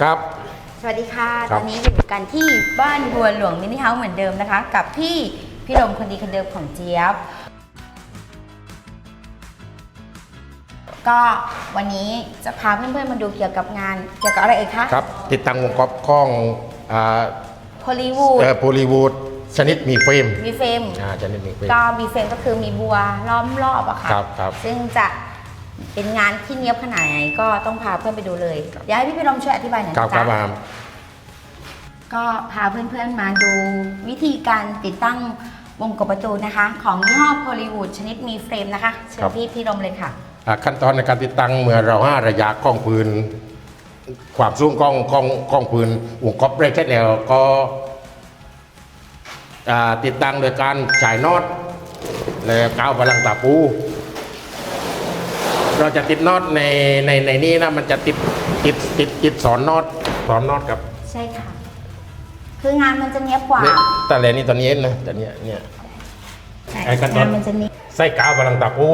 ครับ สวัสดีค่ะครัตบอนนี้อยู่กันที่บ้านบัวหลวงมินิเฮาส์เหมือนเดิมนะคะ กับพี่พี่ลมคนดีคนเดิมของเจี๊ยบ ก็วันนี้จะพาเพื่อนๆมาดูเกี่ยวกับงานเกี่ยวกับอะไรเอ่ยคะครับ ติดตั้งวงกบข้องอ่าฮอลลีวูดเอ่อโพลีวูดชนิดมีเฟรมมีเฟรม อ่าชนิดมีเฟรม ก็มีเฟรมก็คือมีบัวล้อมรอบอะค่ะ ครับครับซึ่งจะ เป็นงานที่เนียบขนาดไหนก็ต้องพาเพื่อนไปดูเลยอยากให้พี่พี่ลมช่วยอธิบายหน่อยครับนะครับจ๊ะมาก็พาเพื่อนๆมาดูวิธีการติดตั้งวงกบประตูนะคะ ของยี่ห้อโพลีวูดชนิดมีเฟรมนะคะ เชิญพี่พี่ลมเลยค่ะ อ่าขั้นตอนในการติดตั้งเมื่อเราห้าระยะกล้องปืนความสูงกล้องกล้องกล้องปืนวงกบได้เสร็จแล้วก็อ่าติดตั้งโดยการฉายน็อตและกาวพลังตาปู เราจะติดน็อตในในในนี้นะมันจะติดติดติดติดสอนน็อตสอนน็อตกับใช่ค่ะ คืองานมันจะเนียบกว่าเนี่ยแต่แลนี่ตัวนี้นะตัวเนี้ยเนี่ยใช่ไอ้ขั้นตอนงานมันจะเนียบไส้กาวพลังตาปู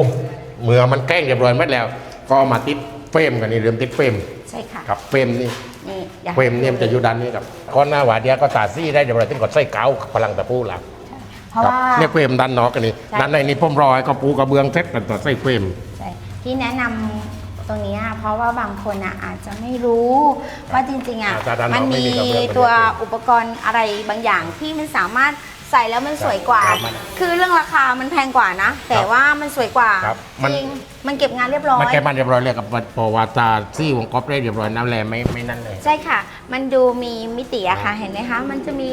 เมื่อมันแกล้งเรียบร้อยหมดแล้ว ก็เอามาติดเฟรมกันนี่เริ่มติดเฟรมใช่ค่ะกับเฟรมนี่นี่อยากเฟรมเนี่ยมันจะอยู่ด้านนี้ครับก้อนหน้าหวาเดียก็ตาซี่ได้เรียบร้อยถึงกดไส้กาวพลังตาปูหลังเพราะครับว่าเนี่ยเฟรมด้านนอกกันนี่ใช่ด้านในนี่พ่มรอยก็ปูกระเบื้องเซ็ตกันต่อไส้เฟรมใช่ ที่แนะนำตรงนี้อะเพราะว่าบางคนอะอาจจะไม่รู้ว่าจริงๆอะอ่าถ้าด้านนอกมันไม่มีมีกระเบื้องตัวอุปกรณ์อะไรบางอย่างที่มันสามารถใส่แล้วมันสวยกว่า ครับมันคือเรื่องราคามันแพงกว่านะ แต่ว่ามันสวยกว่าครับมัน จริงมันเก็บงานเรียบร้อย มันแก้มันเรียบร้อยเลยกับปอวาตาซี่วงกอบได้เรียบร้อยน้ำแรงไม่ไม่นั่นเลย ใช่ค่ะ มันดูมีมิติอะค่ะ เห็นไหมคะ มันจะมี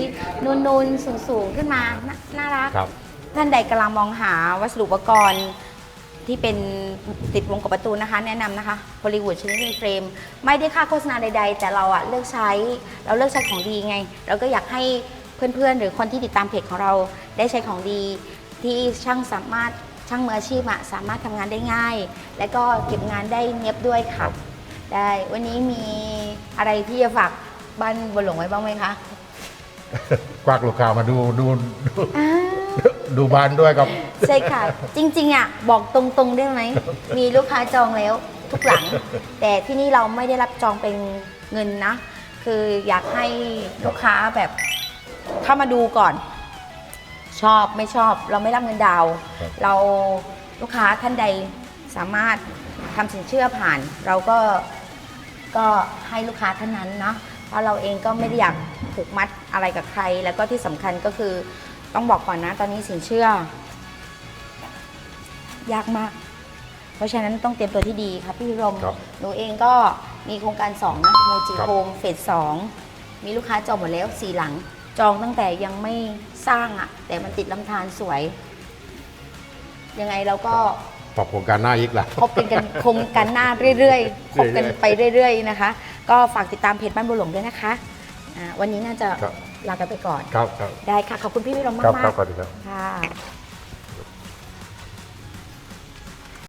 นูนๆ สูงๆ ขึ้นมา น่าน่ารัก ครับ ท่านใดกำลังมองหาวัสดุอุปกรณ์ ที่เป็นติดวงกับประตูนะคะ แนะนำนะคะฮอลลีวูดชนิดมีเฟรม ไม่ได้ค่าโฆษณาใดๆ แต่เราอะเลือกใช้เราเลือกใช้ของดีไง เราก็อยากให้เพื่อนๆ หรือคนที่ติดตามเพจของเราได้ใช้ของดี ที่ช่างสามารถช่างมืออาชีพอะสามารถทำงานได้ง่าย และก็เก็บงานได้เนียบด้วยค่ะ ได้วันนี้มีอะไรที่จะฝากบ้านบนหลวงไว้บ้างไหมคะควักลูกค้ามาดูดูดู อ่า ดูบ้านด้วยครับ ใช่ค่ะ จริงๆอะบอกตรงๆได้ไหม มีลูกค้าจองแล้วทุกหลัง แต่ที่นี่เราไม่ได้รับจองเป็นเงินนะ คืออยากให้ลูกค้าแบบเข้ามาดูก่อน ชอบไม่ชอบ เราไม่รับเงินดาวน์ครับเราลูกค้าท่านใดสามารถทำสินเชื่อผ่าน เราก็ก็ให้ลูกค้าท่านนั้นเนาะเพราะเราเองก็ไม่ได้อยากผูกมัดอะไรกับใคร แล้วก็ที่สำคัญก็คือ ต้องบอกก่อนนะ ตอนนี้สินเชื่อ ยากมาก เพราะฉะนั้นต้องเตรียมตัวที่ดีครับพี่พิรมครับหนูเองก็มีโครงการ 2 นะโมจิครับโฮมเฟสสองมีลูกค้าจองหมดแล้วสี่หลัง จองตั้งแต่ยังไม่สร้างอะ่ะ แต่มันติดลำธารสวย ยังไงเราก็ ปรับโครงการหน้าอีกล่ะพบกันกันคงกันหน้าเรื่อยๆพบกันไปเรื่อยๆนะคะ ก็ฝากติดตามเพจบ้านบัวหลวงด้วยนะคะอ่าวันนี้น่าจะครับ ลากันไปก่อน ครับครับ ได้ค่ะ ขอบคุณพี่พิรมครับมากครับๆสวัสดีครับ ค่ะ